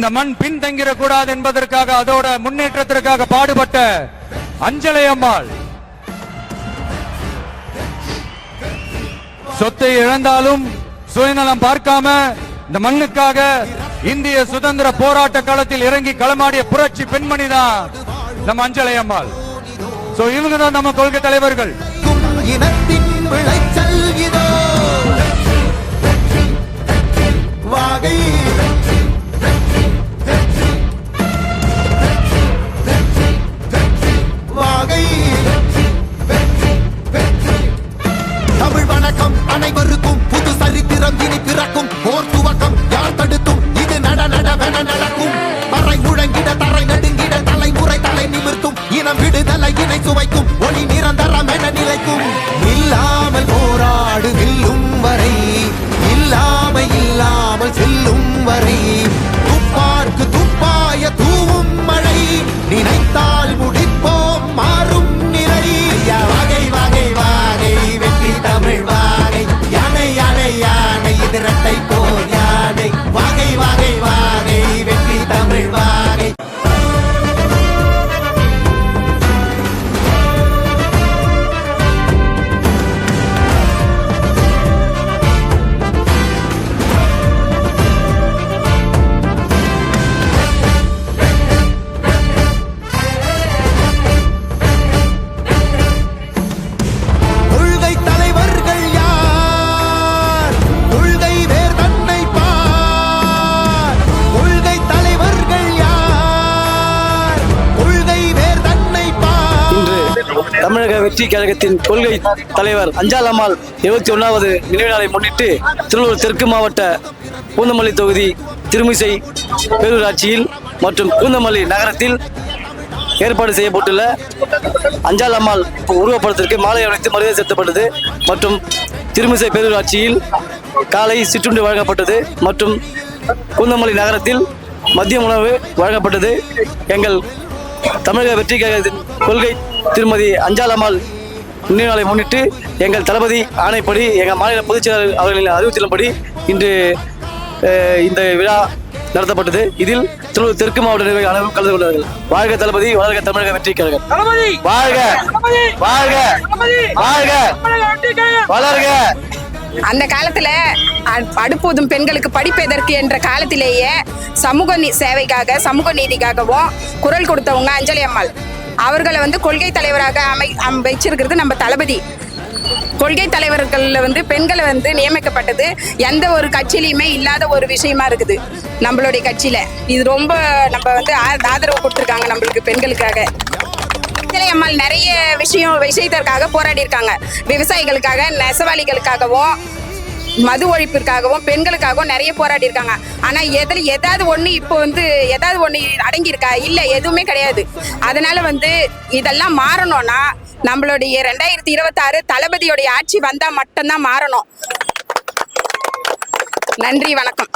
இந்த மண் பின்தங்கிட கூடாது என்பதற்காக அதோட முன்னேற்றத்திற்காக பாடுபட்ட அஞ்சலை அம்மாள். சொத்தை இழந்தாலும் சுயநலம் பார்க்காம இந்த மண்ணுக்காக இந்திய சுதந்திர போராட்ட களத்தில் இறங்கி களமாடிய புரட்சி பெண்மணி தான் நம்ம அஞ்சலை அம்மாள். இவங்க தான் நம்ம கொள்கை தலைவர்கள். இனத்தின் நிரந்தரம் என தமிழக வெற்றி கழகத்தின் கொள்கை தலைவர் அஞ்சால் அம்மாள் இருபத்தி ஒன்றாவது நினைவு நாளை முன்னிட்டு திருவள்ளூர் தெற்கு மாவட்ட பூந்தமல்லி தொகுதி திருமிசை பேரூராட்சியில் மற்றும் பூந்தமல்லி நகரத்தில் ஏற்பாடு செய்யப்பட்டுள்ள அஞ்சாலம்மாள் உருவப்படத்திற்கு மாலை அணிவித்து மரியாதை செலுத்தப்பட்டது மற்றும் திருமிசை பேரூராட்சியில் காலை சிற்றுண்டு வழங்கப்பட்டது மற்றும் பூந்தமல்லி நகரத்தில் மதிய உணவு வழங்கப்பட்டது. எங்கள் தமிழக வெற்றி கழகத்தின் கொள்கை திருமதி அஞ்சாலம்மாள் நினைவு நாளை முன்னிட்டு எங்கள் தளபதி ஆணைப்படி எங்கள் மாநில பொதுச் செயலாளர் அவர்களின் அறிவுறுத்தலின்படி இன்று இந்த விழா நடத்தப்பட்டது. இதில் திருவள்ளூர் தெற்கு மாவட்ட நிர்வாகிகள் அனைவரும் கலந்து கொண்டார்கள். வாழ்க தளபதி வாழ்க தமிழக வெற்றி கழகம். வாழ்க! வாழ்க! வாழ்க! வளர்க! அந்த காலத்துல அடுப்பூதும் பெண்களுக்கு படிப்பு எதற்கு என்ற காலத்திலேயே சமூக நீ- சேவைக்காக சமூக நீதிக்காகவும் குரல் கொடுத்தவங்க அஞ்சலி அம்மாள். அவர்களை வந்து கொள்கை தலைவராக அமை அம்- வச்சிருக்கிறது நம்ம தளபதி. கொள்கை தலைவர்களில் வந்து பெண்களை வந்து நியமிக்கப்பட்டது எந்த ஒரு கட்சியிலையுமே இல்லாத ஒரு விஷயமா இருக்குது. நம்மளுடைய கட்சியில. இது ரொம்ப நம்ம வந்து ஆ- ஆதரவு கொடுத்துருக்காங்க நம்மளுக்கு பெண்களுக்காக. அம்மாள் நிறைய விஷயம் விஷயத்திற்காக போராடி இருக்காங்க விவசாயிகளுக்காக நெசவாளிகளுக்காகவும் மது ஒழிப்பிற்காகவும் பெண்களுக்காகவும் நிறைய போராடி இருக்காங்க ஆனா எதில் ஏதாவது ஒண்ணு இப்போ வந்து ஏதாவது ஒண்ணு அடங்கியிருக்கா? இல்ல எதுவுமே கிடையாது. அதனால வந்து இதெல்லாம் மாறணும்னா நம்மளுடைய ரெண்டாயிரத்தி இருபத்தாறு தளபதியோடைய ஆட்சி வந்தா மட்டும்தான் மாறணும். நன்றி வணக்கம்.